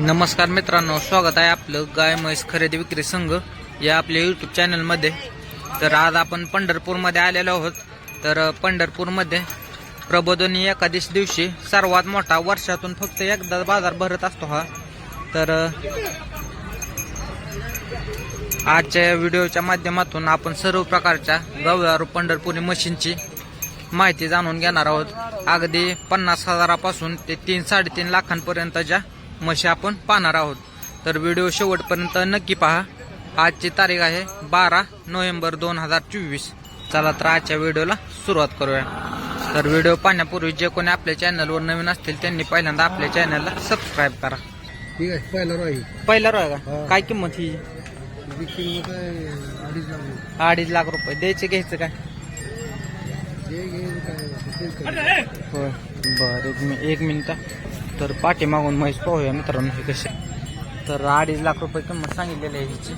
नमस्कार मित्रांनो स्वागत आहे आपलं गाय म्हैस खरेदी विक्री संघ या आपल्या यूट्यूब चॅनलमध्ये तर आज आपण पंढरपूरमध्ये आलेलो आहोत. तर पंढरपूरमध्ये प्रबोधनी एकादश दिवशी सर्वात मोठा वर्षातून फक्त एकदा बाजार भरत असतो हा. तर आजच्या या व्हिडिओच्या माध्यमातून आपण सर्व प्रकारच्या गव्यारू पंढरपुरी मशीनची माहिती जाणून घेणार आहोत. अगदी पन्नास हजारापासून ते तीन साडेतीन लाखांपर्यंतच्या म्हशी आपण पाहणार आहोत. तर व्हिडिओ शेवटपर्यंत नक्की पहा. आजची तारीख आहे बारा नोव्हेंबर दोन हजार चोवीस. चला तर आजच्या व्हिडिओला सुरुवात करूया. तर व्हिडिओ पाहण्यापूर्वी जे कोणी आपल्या चॅनलवर नवीन असतील त्यांनी पहिल्यांदा आपल्या चॅनलला सबस्क्राईब करा. ठीक आहे पहिला राहील पहिला रोय का. काय किंमत ही? अडीच लाख रुपये. द्यायचे घ्यायचं काय? बर एक मिनिट. तर पाठी मागून म्हैस पाहूया मित्रांनो हे कसे. तर अडीच लाख रुपये किंमत सांगितलेली आहे हिची.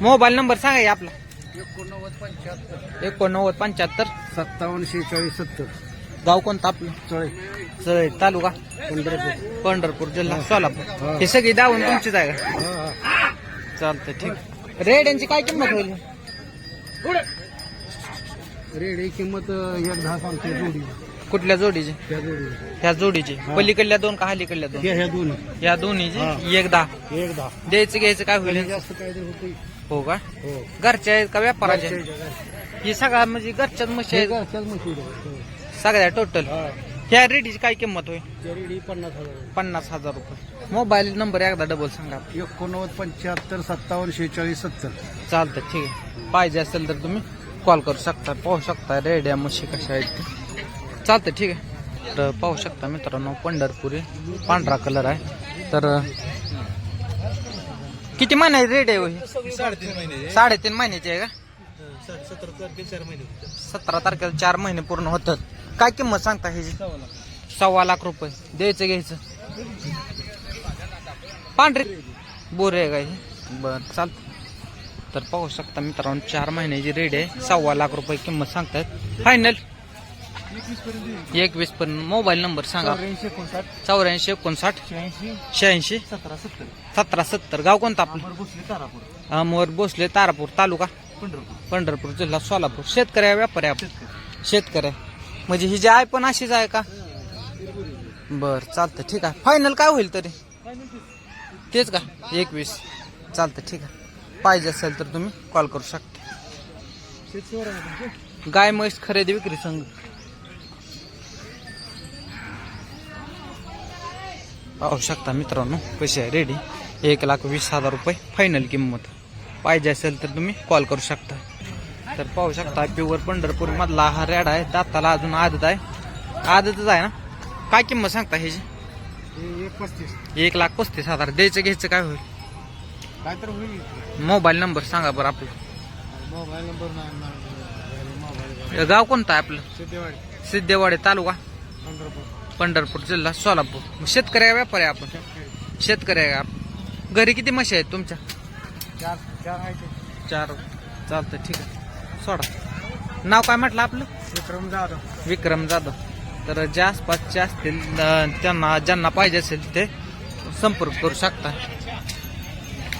मोबाईल नंबर सांगा आपला. एकोणनव्वद पंच्याहत्तर. एकोणनव्वद पंच्याहत्तर. सत्तावन्न शेहेचाळीस सत्तर. गाव कोणतं आपलं? चळे. चळे तालुका? पंढरपूर. पंढरपूर जिल्हा. सोलापूर. हे. सगळी दावून तुमचीच आहे का? चालतंय ठीक रेड यांची काय किंमत होईल? रेडी किंमत एक दहा सांगते जोडी. कुठल्या जोडीची? त्या जोडी. ह्या जोडीची. पलीकडल्या दोन का हलीकडल्या दोन? ह्या दोन. या. दोन्हीची? एक दहा. एक दहा. द्यायचं घ्यायचं काय कमी होईल जास्त काय तर होते हो का? हो. घरच्या आहेत का व्यापाराच्या? आहेत? ही सगळ्या म्हणजे घरच्याच म्हशी हे आहेत. सगळ्या टोटल ह्या रेडीची काय किंमत होईल? रेडी पन्नास हजार पन्नास हजार रुपये. मोबाईल नंबर एकदा डबल सांगा. एकोणनव्वद पंच्याहत्तर सत्तावन्न शेहेचाळीस सत्तर. चालतं ठीक आहे. पाहिजे असेल तर तुम्ही. कॉल करू शकता पाहू शकता रेड्या म्हशी कशा आहेत. चालतं ठीक आहे. तर पाहू शकता मित्रांनो पंढरपुरी पांढरा कलर आहे. तर किती महिने रेड आहे हो ही? साडेतीन महिने साडेतीन महिन्याची आहे का? सतरा तारखेला चार महिने पूर्ण होतात. काय किंमत सांगता ह्याची? सव्वा लाख. रुपये. द्यायचं घ्यायचं. पांढरे? बोरे आहे काय बर चालतं तर पाहू शकता मित्रांनो चार महिन्याची रेड आहे. सव्वा लाख रुपये किंमत सांगतायत. फायनल एकवीस पर्यंत मोबाईल नंबर सांगा. चौऱ्याऐंशी एकोणसाठ. शहाऐंशी. सतरा सत्तर. सतरा सत्तर. गाव कोणतं आपलं? नंबर भोसले तारापूर. अमोर भोसले तारापूर तालुका? पंढरपूर. जिल्हा सोलापूर. शेतकरी व्यापारी आपण शेतकरी. म्हणजे ही जी आहे पण अशीच आहे का? बर चालतं ठीक आहे. फायनल काय होईल तरी? तेच. का? एकवीस. चालतं ठीक आहे. पाहिजे असेल तर तुम्ही कॉल करू शकता. गाय म्हैस खरेदी विक्री संघ. पाहू शकता मित्रांनो कशी आहे रेडी एक लाख वीस हजार रुपये फायनल किंमत. पाहिजे असेल तर तुम्ही कॉल करू शकता. तर पाहू शकता प्युअर पंढरपूर मधला हा रेड आहे. दाताला अजून आदत आहे. आदतच आहे ना? काय किंमत सांगता ह्याची? एक लाख पस्तीस हजार. द्यायचं घ्यायचं काय होईल? काय तर होईल मोबाईल नंबर सांगा बरं आपलं. मोबाईल नंबर नाही मोबाईल गाव कोणतं आहे आपलं? सिद्धेवाडी. सिद्धेवाडी तालुका? पंढरपूर. पंढरपूर जिल्हा सोलापूर. मग शेतकरी आहे व्यापारी आहे आपण? शेतकरी. आहे आपण? घरी किती म्हशी आहेत तुमच्या? चार चार आहे ते चार. चालतं ठीक आहे. सोडा. नाव काय म्हटलं आपलं? विक्रम जाधव. विक्रम जाधव. तर ज्या आसपासचे असतील अं, त्यांना ज्यांना पाहिजे असेल ते संपर्क करू शकता.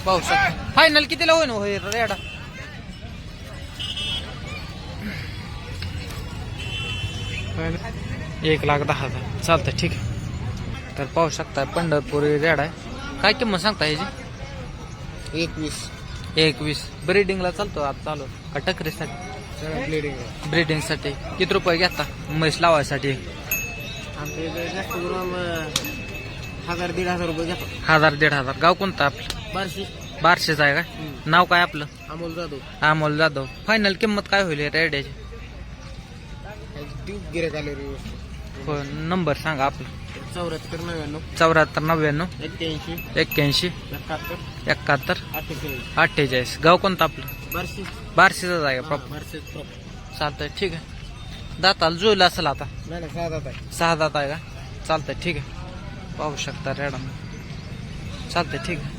पाहू शकता फायनल कितीला होईन हो हे रेडा? एक लाख दहा हजार. चालतं ठीक आहे. तर पाहू शकता पंढरपुरी रेड आहे. काय किंमत सांगता ह्याची एकवीस. एकवीस. ब्रीडिंगला चालतो आता चालू. का टकरीसाठी? ब्लिडिंग ब्रीडिंगसाठी किती रुपये घेता? म्हैस लावायसाठी. आमच्या इथे जास्त करून हजार दीड हजार रुपये घेतो. हजार दीड हजार. गाव कोणतं आपलं? बारशे. बारशेच आहे का? नाव काय आपलं? अमोल जाधव. अमोल जाधव. फायनल किंमत काय होईल रेड्याची? गिरे हो नंबर सांगा आपलं. चौऱ्याहत्तर नव्याण्णव. चौऱ्याहत्तर नव्याण्णव. एक्क्याऐंशी. एक्क्याऐंशी. एकाहत्तर. एकाहत्तर. अठ्ठेचाळीस. अठ्ठेचाळीस. गाव कोणतं आपलं? बारशे. बारशेच आहे का प्रॉपर बारशे चालतंय ठीक आहे. दाताला जुळलं असेल आता? नाही नाही आहे. सहा दात आहे का? चालतंय ठीक आहे. पाहू शकता रेडा चालतंय ठीक आहे.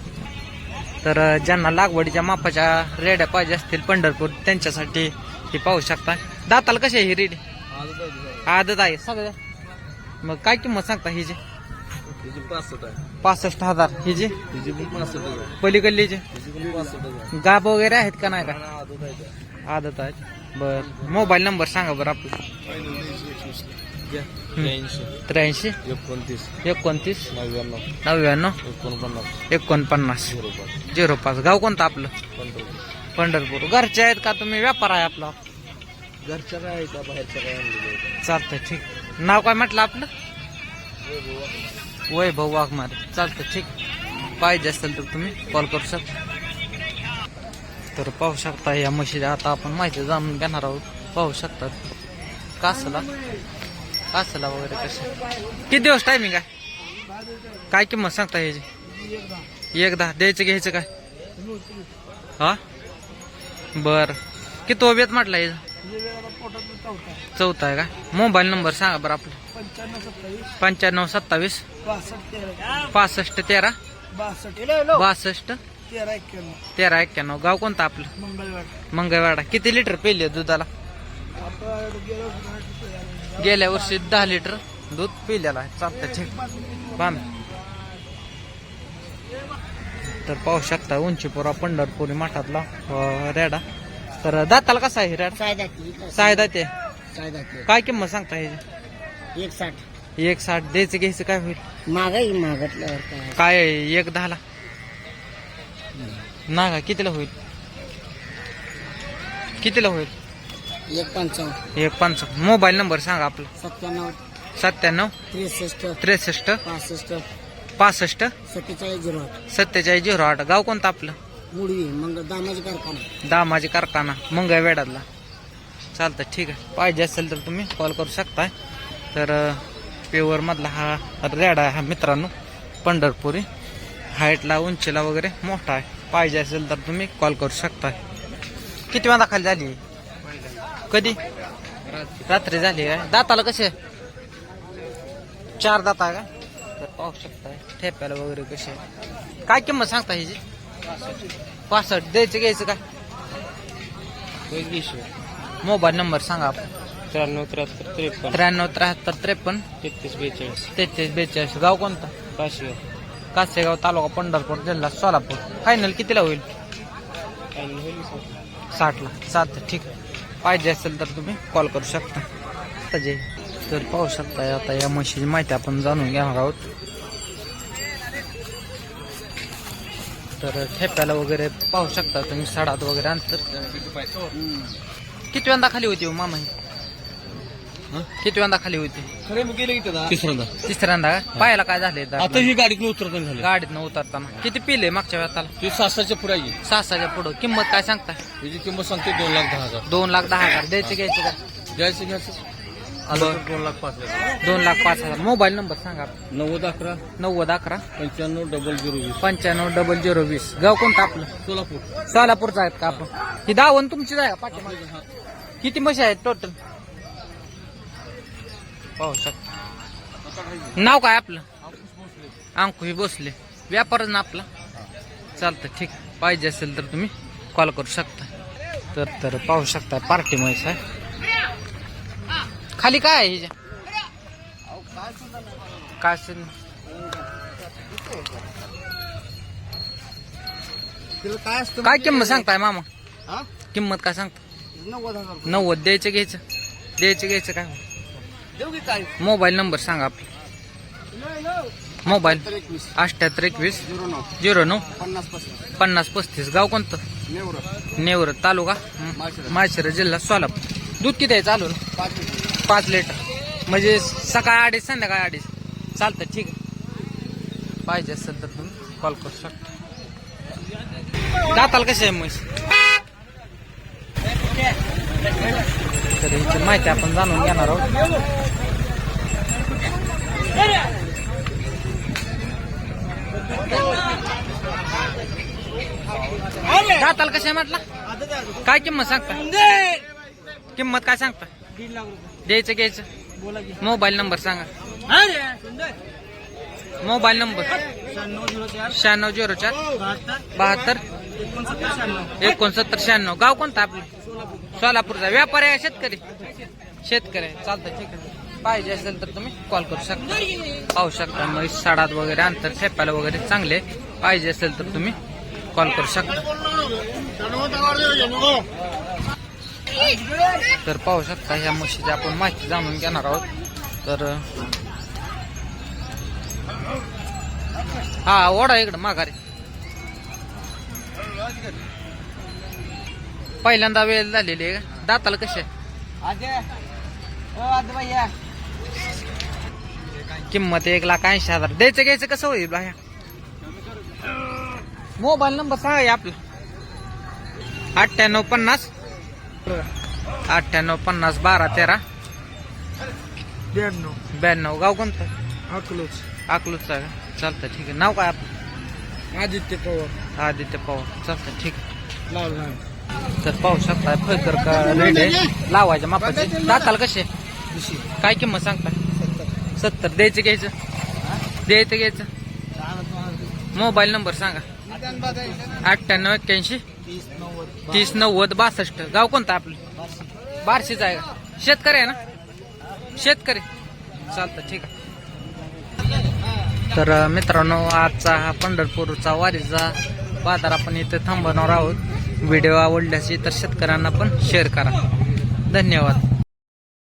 तर ज्यांना लागवडीच्या मापाच्या रेड्या पाहिजे असतील पंढरपूर त्यांच्यासाठी हे पाहू शकता. दाताला कशी आहे ही रेडी? आदत आहे. सगळ्या मग काय किंमत सांगता हिची? पासष्ट हजार. ही जी गाप वगैरे आहेत का नाही का? आदत आहे आहेत. बर. मोबाईल नंबर सांगा बरं आपला. त्र्याऐंशी. एकोणतीस. एकोणतीस? नव्याण्णव. नव्याण्णव? एकोणपन्नास. एकोणपन्नास. झिरो पाच. गाव कोणतं आपलं? पंधरा पंढरपूर. घरचे आहेत का तुम्ही? व्यापार आहे आपला? घरच्या काय का? बाहेरच्या काय चालतंय ठीक. नाव काय म्हटलं आपलं? वैभव वाघमारे. चालतं ठीक. पाहिजे असेल तर तुम्ही कॉल करू शकता तर पाहू शकता या म्हशीच्या आता आपण माहिती जाणून घेणार आहोत. पाहू शकतात कासला कासला वगैरे कसे किती दिवस टायमिंग आहे? काय किंमत सांगता ह्याची एक दहा द्यायचं घ्यायचं काय? हा? बर. किती ओबेत म्हटलं हे चौथा आहे का? मोबाईल नंबर सांगा बरं आपला. पंच्याण्णव सत्तावीस. पासष्ट तेरा. बासष्ट तेरा एक्क्याण्णव. गाव कोणतं आपलं? मंगळवाडा. किती लिटर पेले दुधाला? गेल्या वर्षी दहा लिटर दूध पिलेलं आहे. चालतं ठीक. बाम तर पाहू शकता उंचीपुरा पंढरपुरी मठातला रेडा. तर दाताला कसा आहे रेडा? सायदा ते काय किंमत सांगता ह्याची एक साठ एक साठ द्यायचं घ्यायचं काय होईल? मागाई मागतल्यावर काय? एक दहाला. ना का कितीला होईल? कितीला होईल? एक पंचावन्न एक पंचावन्न. मोबाईल नंबर सांगा आपला. सत्त्याण्णव. सत्त्याण्णव. त्रेसष्ट. त्रेसष्ट. पासष्ट. पासष्ट. सत्तेचाळीस झिरो आठ. सत्तेचाळीस झिरो आठ. गाव कोणतं आपलं? मुडवी मग दामाजी कारखाना. दामाजी कारखाना. मंगळवेडातला चालतं ठीक आहे. पाहिजे असेल तर तुम्ही कॉल करू शकताय. तर प्युअर मधला हा रेडा आहे हा मित्रांनो. पंढरपुरी. हाईटला उंचीला वगैरे मोठा आहे. पाहिजे असेल तर तुम्ही कॉल करू शकताय. किती वेळा खाली झाली? कधी? रात्री झाली काय? दाताला कसे? चार दात आहे का? तर पाहू शकताय ठेप्याला वगैरे कसे? काय किंमत सांगता ह्याची? पासष्ट. द्यायचं घ्यायचं काय? मोबाईल नंबर सांगा आपण. त्र्याण्णव त्र्याहत्तर त्रेपन्न. त्र्याण्णव त्र्याहत्तर त्रेपन्न. तेहतीस बेचाळीस. तेहतीस बेचाळीस. गाव कोणतं? काशी कासेगाव तालुका पंढरपूर जिल्हा सोलापूर. फायनल कितीला होईल? साठला. चालतं ठीक आहे. पाहिजे असेल तर तुम्ही कॉल करू शकता. आता जे तर पाहू शकता आता या म्हशीची माहिती आपण जाणून घेणार आहोत. तर ठेप्याला वगैरे पाहू शकता तुम्ही सडात वगैरे अंतर. किती वेळा खाली होती हो मामा? किती वेळा खाली होती? तिसऱ्यांदा. तिसऱ्यांदा का? पायाला काय झाले आता ही गाडीतून उतरताना झालं. गाडीत उतरताना. किती पिले मागच्या वेळाला ती सासाच्या पुढे आहे. सहाच्या पुढं. किंमत काय सांगता त्याची किंमत सांगते दोन लाख दहा हजार. दोन लाख दहा हजार. द्यायचे घ्यायचे का? घ्यायचं. घ्यायचं बरं. दोन लाख पाच हजार. दोन लाख पाच हजार. मोबाईल नंबर सांगा. नव्वद अकरा. नव्वद अकरा. पंच्याण्णव डबल झिरो वीस. पंच्याण्णव डबल झिरो वीस. गाव कोणतं आपलं? सोलापूर. सोलापूरचं आहेत का आपण? ही. दावण तुमचीच आहे का पाठीमागे? किती म्हशी आहेत टोटल पाहू शकता नाव काय आपलं? अंकुही बसले व्यापारच ना आपला? चालतं ठीक. पाहिजे असेल तर तुम्ही कॉल करू शकता. तर तर पाहू शकता पार्टी म्हैस आहे खाली काय आहे काय काय काय किंमत सांगताय मामा? किंमत काय सांगता नव्वद द्यायचं घ्यायचं. द्यायचं घ्यायचं काय? मोबाईल नंबर सांगा आपला. मोबाईल एकवीस अठ्याहत्तर एकवीस झिरो नऊ पन्नास पस्तीस. गाव कोणतं? नेवरं नेवर तालुका? माळशिरस. जिल्हा सोलापूर. दूध किती आहे चालू ना पाच लिटर. म्हणजे सकाळी अडीच संध्याकाळी अडीच. चालतं ठीक आहे. पाहिजे असेल तर तुम्ही कॉल करू शकता. दाताल कसे आहे म्हैस? तर याची माहिती आपण जाणून घेणार आहोत. जाताल कसे आहे म्हटलं? काय किंमत सांगता? किंमत काय सांगता? द्यायचं घ्यायचं? मोबाईल नंबर सांगा. Mobile number? शहाण्णव झिरो चार. बहात्तर. एकोणसत्तर शहाण्णव एकोणसत्तर शहाण्णव. गाव कोणतं आपलं? सोलापूरचा व्यापारी आहे शेतकरी. शेतकरी आहे. चालतं ठीक आहे. पाहिजे असेल तर तुम्ही कॉल करू शकता. पाहू शकता. मग साडात वगैरे अंतर शेपायला वगैरे चांगले पाहिजे असेल तर तुम्ही कॉल करू शकता. तर पाहू शकता ह्या म्हशीची आपण माहिती जाणून घेणार आहोत. तर हा ओढा इकडं माघारी. पहिल्यांदा वेळ झालेली आहे. का? दाताला कसे किंमत एक लाख ऐंशी हजार. द्यायचं घ्यायचं कसं होईल बाया मोबाईल नंबर सांगा की आपला. अठ्ठ्याण्णव पन्नास. अठ्ठ्याण्णव पन्नास बारा तेरा. ब्याण्णव. ब्याण्णव. गाव कोणतं? अकलूच अकलूजचा का? चालतं ठीक आहे. नाव काय आपलं? आदित्य पवार. आदित्य पवार. चालतं ठीक आहे. लाल तर पाहू शकता फैकर का रेट आहे? लावायच्या मापाचे. दाताला कसे? काय किंमत सांगता सत्तर. द्यायचं घ्यायचं? द्यायचं घ्यायचं? मोबाईल नंबर सांगा. अठ्ठ्याण्णव एक्क्याऐंशी. तीस नव्वद बासष्ट. गाव कोणतं आपलं? बारशीच आहे का? शेतकरी आहे ना? शेतकरी. चालतं ठीक आहे. तर मित्रांनो आजचा हा पंढरपूरचा वारीचा बाजार आपण इथं थांबवणार आहोत. व्हिडिओ आवडल्यास तर शेतकऱ्यांना पण शेअर करा. धन्यवाद.